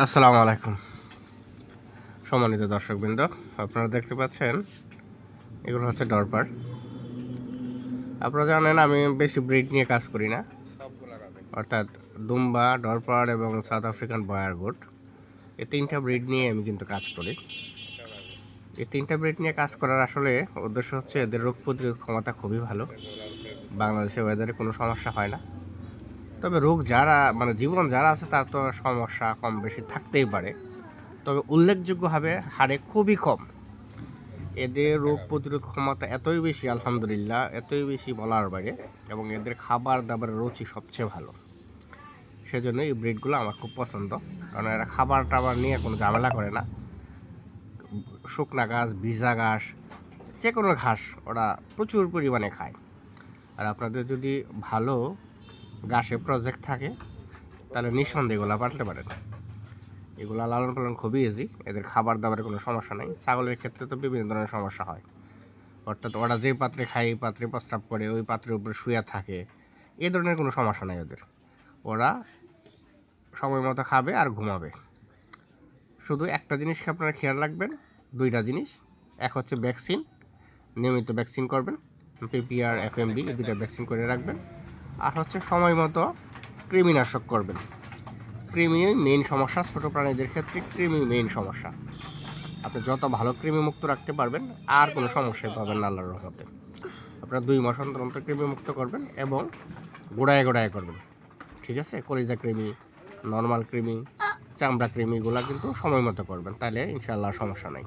আসসালামু আলাইকুম। সম্মানিত দর্শকবৃন্দ, আপনারা দেখতে পাচ্ছেন, এগুলো হচ্ছে ডরপার আপনারা জানেন, আমি বেশি ব্রিড নিয়ে কাজ করি না। অর্থাৎ দুম্বা ডরপার এবং সাউথ আফ্রিকান বয়ার গোট এই তিনটা ব্রিড নিয়ে আমি কিন্তু কাজ করি। এই তিনটা ব্রিড নিয়ে কাজ করার আসলে উদ্দেশ্য হচ্ছে, এদের রোগ প্রতিরোধ ক্ষমতা খুবই ভালো। বাংলাদেশে ওয়েদারে কোনো সমস্যা হয় না। তবে রোগ যারা মানে জীবন যারা আছে তার তো সমস্যা কম বেশি থাকতেই পারে। তবে উল্লেখযোগ্যভাবে হারে খুবই কম। এদের রোগ প্রতিরোধ ক্ষমতা এতই বেশি, আলহামদুলিল্লাহ, এতই বেশি বলার বাইরে এবং এদের খাবার দাবারের রুচি সবচেয়ে ভালো। সেজন্য এই ব্রিডগুলো আমার খুব পছন্দ। কারণ এরা খাবার টাবার নিয়ে কোনো ঝামেলা করে না। শুকনা ঘাস, ভিজা ঘাস যে কোনো ঘাস ওরা প্রচুর পরিমাণে খায়। আর আপনাদের যদি ভালো গাছে প্রজেক্ট থাকে, তাহলে নিঃসন্দেহে এগুলো পাল্টে পারেন। এগুলো লালন পালন খুবই ইজি এদের খাবার দাবারের কোনো সমস্যা নেই। ছাগলের ক্ষেত্রে তো বিভিন্ন ধরনের সমস্যা হয়। অর্থাৎ ওরা যে পাত্রে খায়, এই পাত্রে প্রস্রাব করে, ওই পাত্রের উপরে শুয়ে থাকে। এ ধরনের কোনো সমস্যা নেই ওদের। ওরা সময় মতো খাবে আর ঘুমাবে। শুধু একটা জিনিসকে আপনারা খেয়াল রাখবেন, দুইটা জিনিস। এক হচ্ছে ভ্যাকসিন নিয়মিত ভ্যাকসিন করবেন পিপিআর এফএমডি এই দুইটা ভ্যাকসিন করে রাখবেন। আর হচ্ছে সময় মতো কৃমিনাশক করবেন। কৃমি মেইন সমস্যা, ছোটো প্রাণীদের ক্ষেত্রে কৃমি মেইন সমস্যা। আপনি যত ভালো কৃমি মুক্ত রাখতে পারবেন, আর কোনো সমস্যাই পাবেন না আল্লাহর রহমতে। আপনারা দুই মাস অন্তর অন্তর কৃমি মুক্ত করবেন এবং গোড়ায় গোড়ায় করবেন। ঠিক আছে? কলিজা কৃমি নর্মাল কৃমি, চামড়া কৃমিগুলো কিন্তু সময় মতো করবেন। তাহলে ইনশাল্লাহ সমস্যা নেই।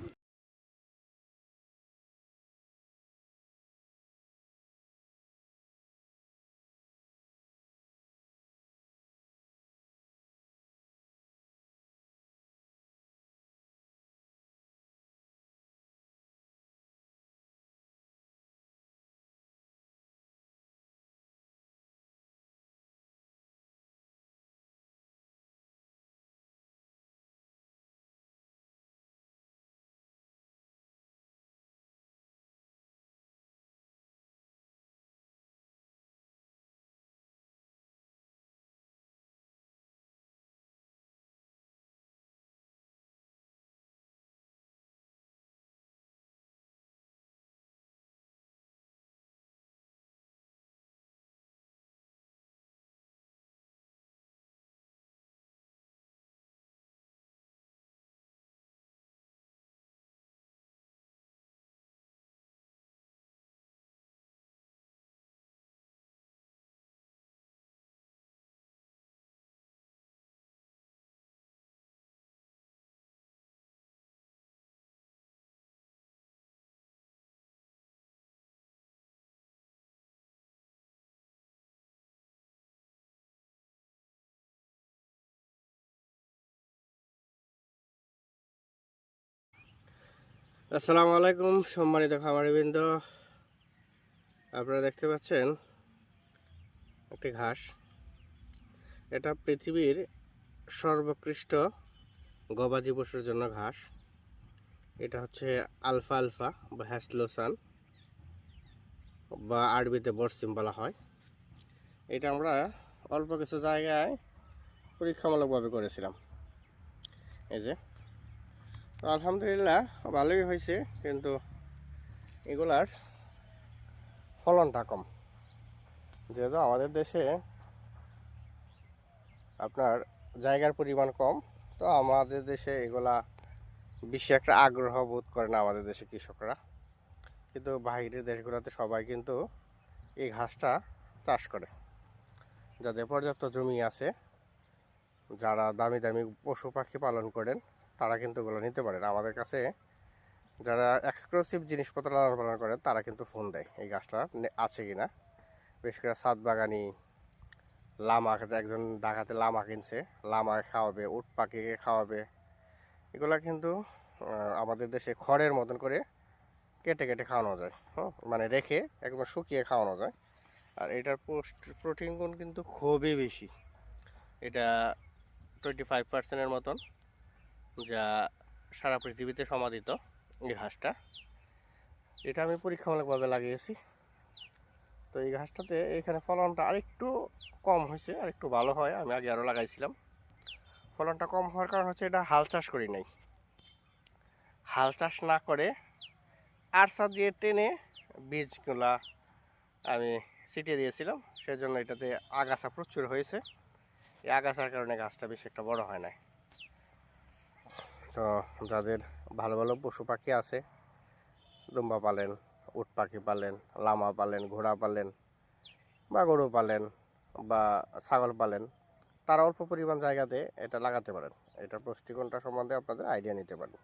আসসালামু আলাইকুম, সম্মানিত খামারিবৃন্দ আপনারা দেখতে পাচ্ছেন একটি ঘাস। এটা পৃথিবীর সর্বোৎকৃষ্ট গবাদি পশুর জন্য ঘাস। এটা হচ্ছে আলফা আলফা বা হ্যাসলোসান বা আরবিতে বরসিম বলা হয়। এটা আমরা অল্প কিছু জায়গায় পরীক্ষামূলকভাবে করেছিলাম। এই যে তো আলহামদুলিল্লাহ, ভালোই হয়েছে, কিন্তু এগুলার ফলনটা কম। যেহেতু আমাদের দেশে আপনার জায়গার পরিমাণ কম, তো আমাদের দেশে এগুলা বেশি একটা আগ্রহ বোধ করে না আমাদের দেশে কৃষকরা। কিন্তু বাইরের দেশগুলোতে সবাই কিন্তু এই ঘাসটা চাষ করে। যাদের পর্যাপ্ত জমি আছে, যারা দামি দামি পশু পাখি পালন করেন তারা কিন্তু ওগুলো নিতে পারেন আমাদের কাছে যারা এক্সক্লুসিভ জিনিসপত্র লালন পালন করেন তারা কিন্তু ফোন দেয় এই গাছটা আছে কি না। বিশেষ করে সাত বাগানি লামা একজন ঢাকাতে লামা কিনছে। লামা খাওয়াবে, উট পাখিকে খাওয়াবে। এগুলা কিন্তু আমাদের দেশে খড়ের মতন করে কেটে কেটে খাওয়ানো যায়। হ্যাঁ মানে রেখে একবার শুকিয়ে খাওয়ানো যায়। আর এটার প্রোটিন গুণ কিন্তু খুবই বেশি। এটা টোয়েন্টি ফাইভ পার্সেন্টের মতন। যা সারা পৃথিবীতে সমাদিত এই ঘাসটা, এটা আমি পরীক্ষামূলকভাবে লাগিয়েছি। তো এই ঘাসটাতে এখানে ফলনটা আরেকটু কম হয়েছে, আরেকটু ভালো হয়, আমি আগে আরও লাগাইছিলাম। ফলনটা কম হওয়ার কারণ হচ্ছে এটা হাল চাষ করি নাই। হাল চাষ না করে আরসা দিয়ে টেনে বীজগুলা আমি ছিটিয়ে দিয়েছিলাম, সেজন্য এটাতে আগাছা প্রচুর হয়েছে। এই আগাছার কারণে গাছটা বেশি একটা বড় হয় না তো যাদের ভালো ভালো পশু পাখি আছে, দুম্বা পালেন, উট পাখি পালেন, লামা পালেন, ঘোড়া পালেন, বা গরু পালেন, বা ছাগল পালেন, তারা অল্প পরিমাণ জায়গাতে এটা লাগাতে পারেন। এটার পুষ্টিগুণটা সম্বন্ধে আপনাদের আইডিয়া নিতে পারেন।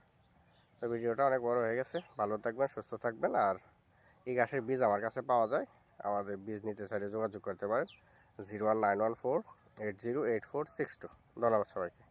তো ভিডিওটা অনেক বড় হয়ে গেছে। ভালো থাকবেন, সুস্থ থাকবেন, আর এই গাছের বীজ আমার কাছে পাওয়া যায়। আমাদের বীজ নিতে চাইলে যোগাযোগ করতে পারেন। Zero one nine one four eight zero eight four six two ধন্যবাদ সবাইকে।